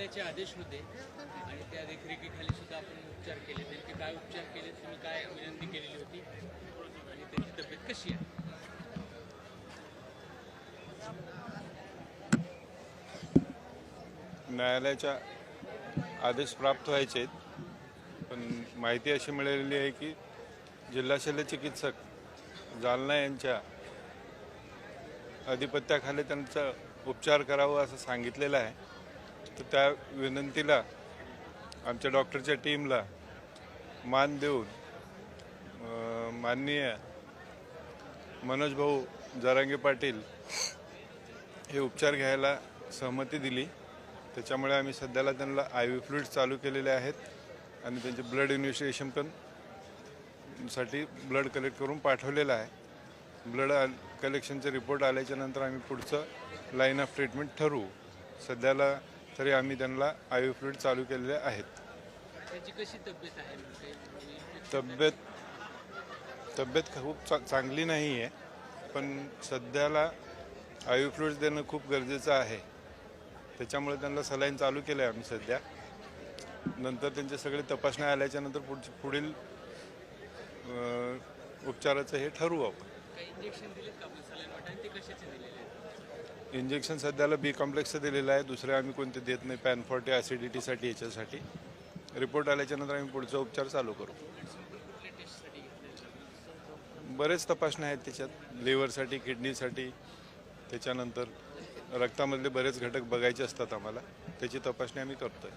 न्यायालयाचे आदेश होते आणि त्या देखरेखीखाली सुद्धा आपण उपचार केले. नेमके काय उपचार केले तुम्ही काय विनंती केलेली होती? आणि त्यांची तब्येत कशी आहे? न्यायालयाच्या आदेश प्राप्त व्हायचे पण माहिती अशी मिळालेली आहे की जिल्हा शल्य चिकित्सक जालना यांच्या अधिपत्याखाली त्यांचा उपचार करावा असं सांगितलेलं आहे. तर त्या विनंतीला आमच्या डॉक्टरच्या टीमला मान देऊन माननीय मनोज भाऊ जरांगे पाटील हे उपचार घ्यायला सहमती दिली. त्याच्यामुळे आम्ही सध्याला त्यांना आय व्ही फ्लुइड चालू केलेले आहेत आणि त्यांचे ब्लड इन्व्हेस्टिगेशन पण साठी ब्लड कलेक्ट करून पाठवलेलं आहे. ब्लड कलेक्शनचे रिपोर्ट आल्याच्यानंतर आम्ही पुढचं लाईन ऑफ ट्रीटमेंट ठरवू. सध्याला तरी आम्ही त्यांना आय व्ही फ्लुइड चालू केलेले आहेत. त्याची कशी तब्येत आहे? म्हणजे तब्येत तब्येत खूप चा चांगली नाही आहे पण सध्याला आय व्ही फ्लुइड्स देणं खूप गरजेचं आहे. त्याच्यामुळे त्यांना सलाईन चालू केलं आहे आम्ही सध्या. नंतर त्यांचे सगळे तपासण्या आल्याच्यानंतर पुढचे पुढील अं, उपचाराचं हे ठरवू आपण. काही इंजेक्शन दिलेत का आपण सलाईन वाटा आणि ते कशाचे दिलेले आहेत इंजेक्शन सध्याला बी कॉम्प्लेक्सचं दिलेलं आहे. दुसरे आम्ही कोणते देत नाही. पॅन फॉर्टी ॲसिडिटीसाठी याच्यासाठी. रिपोर्ट आल्याच्यानंतर आम्ही पुढचा उपचार चालू करू. बरेच तपासण्या आहेत त्याच्यात. लिव्हरसाठी किडनीसाठी. त्याच्यानंतर रक्तामधले बरेच घटक बघायचे असतात आम्हाला. त्याची तपासणी आम्ही करतोय.